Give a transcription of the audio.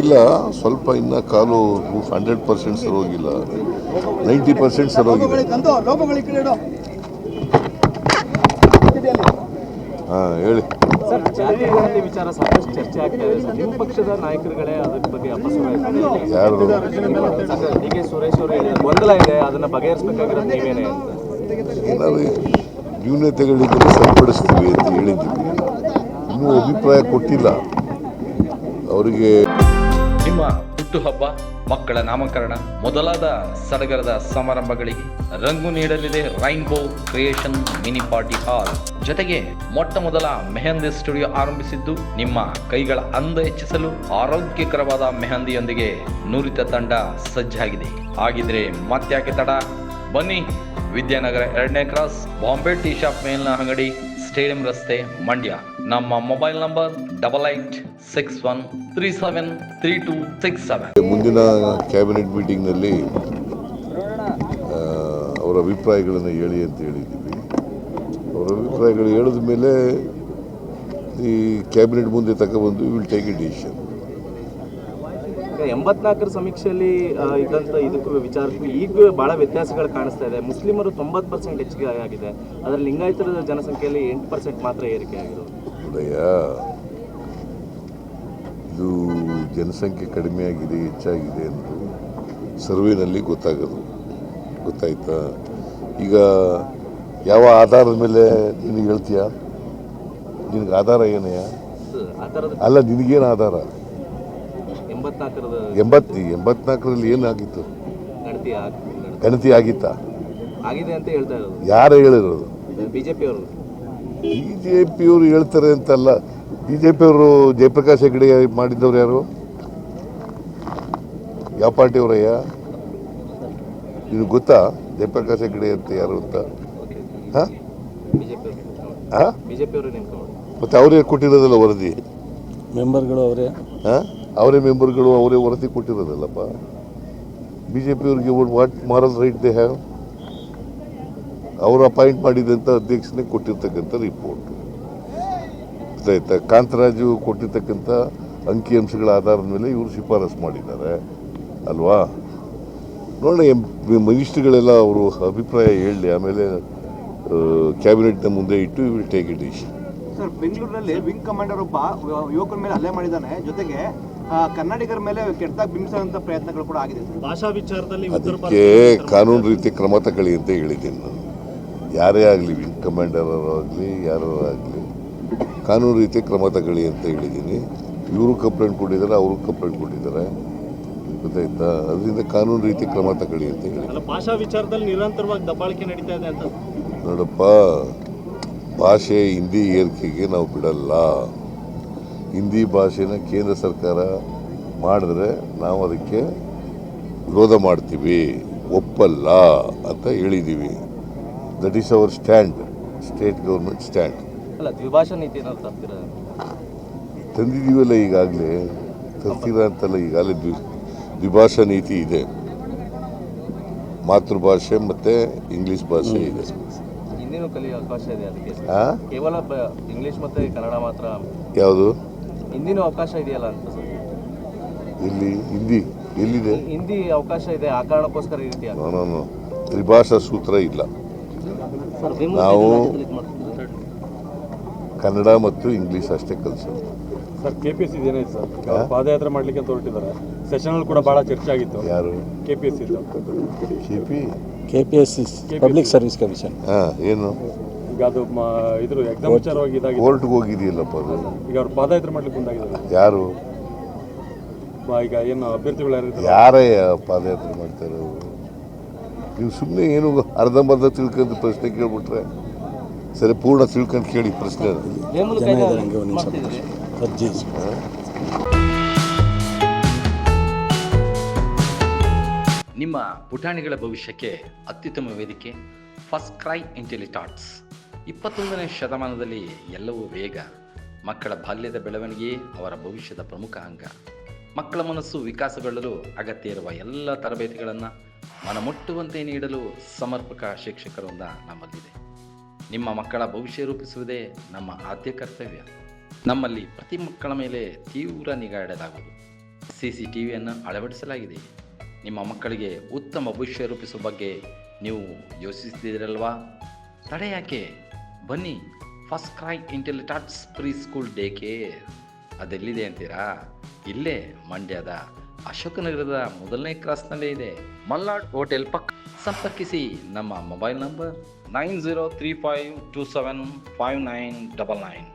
ಪರವಾಗಿಲ್ಲ ಸ್ವಲ್ಪ ಇನ್ನು ಕಾಲು ಹಂಡ್ರೆಡ್ ಪರ್ಸೆಂಟ್ ಸರೋಗಿಲ್ಲ ನೈಂಟಿ ಪರ್ಸೆಂಟ್ ಸರೋಗಿದೆ ಹಾಂ ಹೇಳಿ. ಸರ್ ವಿಚಾರ ಸಾಕಷ್ಟು ಚರ್ಚೆ ಆಗ್ತಾ ಇದೆ. ಸರ್ ಪಕ್ಷದ ನಾಯಕರುಗಳೇ ಅದ್ರ ಬಗ್ಗೆ ಅಪಸ್ವರ ಯಾರು? ಏನಾದ್ರು ನ್ಯೂನತೆಗಳಿದ್ರೆ ಸರಿಪಡಿಸ್ತೀವಿ ಅಂತ ಹೇಳಿದ್ದೀವಿ. ಇನ್ನೂ ಅಭಿಪ್ರಾಯ ಕೊಟ್ಟಿಲ್ಲ. ಅವರಿಗೆ ನಿಮ್ಮ ಹುಟ್ಟುಹಬ್ಬ, ಮಕ್ಕಳ ನಾಮಕರಣ, ಮೊದಲಾದ ಸಡಗರದ ಸಮಾರಂಭಗಳಿಗೆ ರಂಗು ನೀಡಲಿದೆ rainbow creation mini party hall. ಜೊತೆಗೆ ಮೊಟ್ಟ ಮೊದಲ ಮೆಹಂದಿ ಸ್ಟುಡಿಯೋ ಆರಂಭಿಸಿದ್ದು ನಿಮ್ಮ ಕೈಗಳ ಅಂದ ಹೆಚ್ಚಿಸಲು ಆರೋಗ್ಯಕರವಾದ ಮೆಹಂದಿಯೊಂದಿಗೆ ನುರಿತ ತಂಡ ಸಜ್ಜಾಗಿದೆ. ಹಾಗಿದ್ರೆ ಮತ್ತ್ಯಾಕೆ ತಡ? ಬನ್ನಿ. ವಿದ್ಯಾನಗರ ಎರಡನೇ ಕ್ರಾಸ್ ಬಾಂಬೆ ಟೀ ಶಾಪ್ ಮೇಲಿನ ಅಂಗಡಿ, ಸ್ಟೇಡಿಯಂ ರಸ್ತೆ, ಮಂಡ್ಯ. ನಮ್ಮ mobile number double eight six one three seven three two six seven. ಮುಂದಿನ ಕ್ಯಾಬಿನೆಟ್ ಮೀಟಿಂಗ್ನಲ್ಲಿ ಅವರ ಅಭಿಪ್ರಾಯಗಳನ್ನು ಹೇಳಿ ಅಂತ ಹೇಳಿದ್ದೀವಿ. ಅವರ ಅಭಿಪ್ರಾಯಗಳು ಹೇಳಿದ ಮೇಲೆ ಈ ಕ್ಯಾಬಿನೆಟ್ ಮುಂದೆ ತಗೊಬಂದು ವಿಲ್ ಟೇಕ್ ಎ ಡಿಸಿಷನ್ ಎಂಬತ್ನಾಲ್ಕರ ಸಮೀಕ್ಷೆಯಲ್ಲಿ ಇದ್ದಂಥ ಇದಕ್ಕೂ ವಿಚಾರಕ್ಕೂ ಈಗ ಭಾಳ ವ್ಯತ್ಯಾಸಗಳು ಕಾಣಿಸ್ತಾ ಇದೆ. ಮುಸ್ಲಿಮರು ತೊಂಬತ್ತು ಪರ್ಸೆಂಟ್ ಹೆಚ್ಚಿಗೆ ಆಗಿದೆ. ಅದರಲ್ಲಿ ಲಿಂಗಾಯತರ ಜನಸಂಖ್ಯೆಯಲ್ಲಿ ಎಂಟು ಪರ್ಸೆಂಟ್ ಮಾತ್ರ ಏರಿಕೆ ನೋಡಯ್ಯ ಇದು ಜನಸಂಖ್ಯೆ ಕಡಿಮೆ ಆಗಿದೆ ಹೆಚ್ಚಾಗಿದೆ ಅಂತ ಸರ್ವೇನಲ್ಲಿ ಗೊತ್ತಾಗೋದು. ಗೊತ್ತಾಯ್ತಾ? ಈಗ ಯಾವ ಆಧಾರದ ಮೇಲೆ ನಿನಗೆ ಹೇಳ್ತೀಯ? ನಿನಗೆ ಆಧಾರ ಏನೆಯಾ? ಅಲ್ಲ ನಿನಗೇನು ಆಧಾರ? ಎಂಬತ್ತು ಎಂಬತ್ನಾಲ್ಕರಲ್ಲಿ ಏನಾಗಿತ್ತು? ಗಣತಿ ಆಗಿತ್ತ ಆಗಿತ್ತಾ? ಆಗಿದೆ ಅಂತ ಹೇಳ್ತಾ ಇರೋದು. ಯಾರು ಹೇಳಿರೋದು? ಬಿಜೆಪಿ ಅವರು ಬಿ ಜೆ ಪಿಯವರು ಹೇಳ್ತಾರೆ ಅಂತಲ್ಲ. ಬಿ ಜೆ ಪಿಯವರು ಜಯಪ್ರಕಾಶ್ ಹೆಗಡೆ ಮಾಡಿದ್ದವ್ರು ಯಾರು? ಯಾವ ಪಾರ್ಟಿಯವರಯ್ಯ? ಇದು ಗೊತ್ತಾ? ಜಯಪ್ರಕಾಶ್ ಹೆಗಡೆ ಅಂತ ಯಾರು ಅಂತ? ಮತ್ತೆ ಬಿಜೆಪಿ ಹಾಂ? ಬಿಜೆಪಿ ಅವರು ನಿಂತ್ಕೊಂಡು ಮತ್ತು ಅವರೇ ಕೊಟ್ಟಿರೋದಲ್ಲ ವರದಿ? ಮೆಂಬರ್ಗಳು ಅವರೇ. ಹಾಂ? ಅವರೇ ಮೆಂಬರ್ಗಳು ಅವರೇ ವರದಿ ಕೊಟ್ಟಿರೋದಲ್ಲಪ್ಪ? B J ಪಿಯವ್ರಿಗೆ what moral right they have ಅವರು ಅಪಾಯಿಂಟ್ ಮಾಡಿದಂಥ ಅಧ್ಯಕ್ಷನೇ ಕೊಟ್ಟಿರ್ತಕ್ಕಂಥ ರಿಪೋರ್ಟ್ ಗೊತ್ತಾಯ್ತಾ ಕಾಂತರಾಜು ಕೊಟ್ಟಿರ್ತಕ್ಕಂಥ ಅಂಕಿಅಂಶಗಳ ಆಧಾರದ ಮೇಲೆ ಇವರು ಶಿಫಾರಸು ಮಾಡಿದ್ದಾರೆ. ಅಲ್ವಾ? ನೋಡೋಣ ಮಿನಿಸ್ಟ್ರಿಗಳೆಲ್ಲ ಅವರು ಅಭಿಪ್ರಾಯ ಹೇಳಲಿ ಆಮೇಲೆ ಕ್ಯಾಬಿನೆಟ್ನ ಮುಂದೆ ಇಟ್ಟು will take it issue sir ಬೆಂಗಳೂರಿನಲ್ಲಿ ವಿಂಗ್ ಕಮಾಂಡರ್ ಒಬ್ಬ ಯುವಕರ ಮೇಲೆ ಹಲ್ಲೆ ಮಾಡಿದ್ದಾನೆ. ಜೊತೆಗೆ ಕನ್ನಡಿಗರ ಮೇಲೆ ಕೆಟ್ಟದಾಗಿ ಬಿಂಬಿಸುವಂತ ಪ್ರಯತ್ನಗಳು ಕೂಡ ಆಗಿದೆ ಸರ್. ಭಾಷಾ ವಿಚಾರದಲ್ಲಿ ಅದಕ್ಕೆ ಕಾನೂನು ರೀತಿ ಕ್ರಮ ತಗೊಳ್ಳಿ ಅಂತ ಹೇಳಿದ್ದೀನಿ ನಾನು. ಯಾರೇ ಆಗಲಿ ವಿಂಗ್ ಕಮಾಂಡರ್ ಆಗಲಿ ಯಾರು ಆಗಲಿ ಕಾನೂನು ರೀತಿ ಕ್ರಮ ತಗೊಳ್ಳಿ ಅಂತ ಹೇಳಿದ್ದೀನಿ. ಇವರು ಕಂಪ್ಲೇಂಟ್ ಕೊಟ್ಟಿದ್ದಾರೆ ಅವರು ಕಂಪ್ಲೇಂಟ್ ಕೊಟ್ಟಿದ್ದಾರೆ. ಗೊತ್ತಾಯ್ತಾ? ಅದರಿಂದ ಕಾನೂನು ರೀತಿ ಕ್ರಮ ತಗೊಳ್ಳಿ ಅಂತ ಹೇಳಿ ಅಲ್ಲ ಭಾಷಾ ವಿಚಾರದಲ್ಲಿ ನಿರಂತರವಾಗಿ ದಬ್ಬಾಳಿಕೆ ನಡೀತಾ ಇದೆ ಅಂತ. ನೋಡಪ್ಪ ಭಾಷೆ ಹಿಂದಿ ಏರಿಕೆಗೆ ನಾವು ಬಿಡಲ್ಲ. ಹಿಂದಿ ಭಾಷೆನ ಕೇಂದ್ರ ಸರ್ಕಾರ ಮಾಡಿದ್ರೆ ನಾವು ಅದಕ್ಕೆ ವಿರೋಧ ಮಾಡ್ತೀವಿ. ಒಪ್ಪಲ್ಲ ಅಂತ ಹೇಳಿದ್ದೀವಿ that is our stand state government stand ಅಲ್ಲ ದ್ವಿಭಾಷಾ ತಂದಿದ್ದೀವಲ್ಲ ಈಗಾಗಲೇ? ತರ್ತೀರಾ ಅಂತಲ್ಲ ಈಗಾಗಲೇ ದ್ವಿ ದ್ವಿಭಾಷಾ ನೀತಿ ಇದೆ. ಮಾತೃಭಾಷೆ ಮತ್ತು ಇಂಗ್ಲೀಷ್ ಭಾಷೆ ಇದೆ. ಅವಕಾಶ ಇದೆ ಅದಕ್ಕೆ? ಕೇವಲ ಇಂಗ್ಲೀಷ್ ಮತ್ತೆ ಕನ್ನಡ ಮಾತ್ರ? ಯಾವುದು? ಹಿಂದಿನೂ ಅವಕಾಶ ಇದೆಯಲ್ಲ ಅಂತ ಸರ್? ಇಲ್ಲಿ ಹಿಂದಿ ಎಲ್ಲಿದೆ? ಹಿಂದಿ ಅವಕಾಶ ಇದೆ ಆ ಕಾರಣಕ್ಕೋಸ್ಕರ ಈ ರೀತಿ ಆಗ್ತದೆ. No, no, no. ತ್ರಿಭಾಷಾ ಸೂತ್ರ ಇಲ್ಲ. ನಾವು ಕನ್ನಡ ಮತ್ತು ಇಂಗ್ಲೀಷ್ ಅಷ್ಟೇ ಕಲಿಸೋದು. ಸರ್ ಕೆ ಪಿ ಎಸ್ ಏನಾಯ್ತು ಸರ್? ಪಾದಯಾತ್ರೆ ಮಾಡ್ಲಿಕ್ಕೆ ಅಂತ ಹೊರಟಿದ್ದಾರೆ. ಸೆಷನ್ ಅಲ್ಲಿ ಕೂಡ ಬಹಳ ಚರ್ಚೆ ಆಗಿತ್ತು. ಯಾರು? K P S C C P K P S public service commission ಹಾಂ ಏನು? ಈಗ ಅದು ಮ- ಇದ್ರ ಎಕ್ಸಾಮ್ ವಿಚಾರವಾಗಿ ಇದಾಗಿದೆ. ಕೋರ್ಟ್ಗೆ ಹೋಗಿದೆಯಲ್ಲಪ್ಪ ಅದು? ಈಗ ಅವ್ರು ಪಾದಯಾತ್ರೆ ಮಾಡ್ಲಿಕ್ಕೆ ಮುಂದಾಗಿದ್ದಾರೆ ಯಾರು? ಮ- ಈಗ ಏನು ಅಭ್ಯರ್ಥಿಗಳು ಯಾರು ಯಾರೇ ಪಾದಯಾತ್ರೆ ಮಾಡ್ತಾರೆ ಅವರು? ನೀವು ಸುಮ್ಮನೆ ಏನು ಅರ್ಧಂಬರ್ಧ ತಿಳ್ಕೊಂಡು ಪ್ರಶ್ನೆ ಕೇಳ್ಬಿಟ್ರೆ ಸರಿ ಪೂರ್ಣ ತಿಳ್ಕೊಂಡು ಕೇಳಿ ಪ್ರಶ್ನೆ. ನಿಮ್ಮ ಪುಟಾಣಿಗಳ ಭವಿಷ್ಯಕ್ಕೆ ಅತ್ಯುತ್ತಮ ವೇದಿಕೆ ಫಸ್ಟ್ ಕ್ರೈ ಇಂಟೆಲಿಟಾಟ್ಸ್ ಇಪ್ಪತ್ತೊಂದನೇ ಶತಮಾನದಲ್ಲಿ ಎಲ್ಲವೂ ವೇಗ ಮಕ್ಕಳ ಬಾಲ್ಯದ ಬೆಳವಣಿಗೆ ಅವರ ಭವಿಷ್ಯದ ಪ್ರಮುಖ ಅಂಗ. ಮಕ್ಕಳ ಮನಸ್ಸು ವಿಕಾಸಗೊಳ್ಳಲು ಅಗತ್ಯ ಇರುವ ಎಲ್ಲ ತರಬೇತಿಗಳನ್ನು ಮನಮುಟ್ಟುವಂತೆ ನೀಡಲು ಸಮರ್ಪಕ ಶಿಕ್ಷಕರೊಂದ ನಮ್ಮಲ್ಲಿದೆ. ನಿಮ್ಮ ಮಕ್ಕಳ ಭವಿಷ್ಯ ರೂಪಿಸುವುದೇ ನಮ್ಮ ಆದ್ಯ ಕರ್ತವ್ಯ. ನಮ್ಮಲ್ಲಿ ಪ್ರತಿ ಮಕ್ಕಳ ಮೇಲೆ ತೀವ್ರ ನಿಗಾ ಇಡಲಾಗುವುದು. ಸಿ ಸಿ ಟಿ ವಿಯನ್ನು ಅಳವಡಿಸಲಾಗಿದೆ. ನಿಮ್ಮ ಮಕ್ಕಳಿಗೆ ಉತ್ತಮ ಭವಿಷ್ಯ ರೂಪಿಸುವ ಬಗ್ಗೆ ನೀವು ಯೋಚಿಸುತ್ತಿದ್ದೀರಲ್ವಾ? ತಡೆ ಯಾಕೆ? ಬನ್ನಿ. FirstCry Intellitots pre school day care ಅದೆಲ್ಲಿದೆ ಅಂತೀರಾ? ಇಲ್ಲೇ, ಮಂಡ್ಯದ ಅಶೋಕನಗರದ ಮೊದಲನೇ ಕ್ರಾಸ್ನಲ್ಲೇ ಇದೆ. ಮಲ್ನಾಡ್ ಹೋಟೆಲ್ ಪಕ್ಕ. ಸಂಪರ್ಕಿಸಿ ನಮ್ಮ mobile number nine zero three five two seven five nine double nine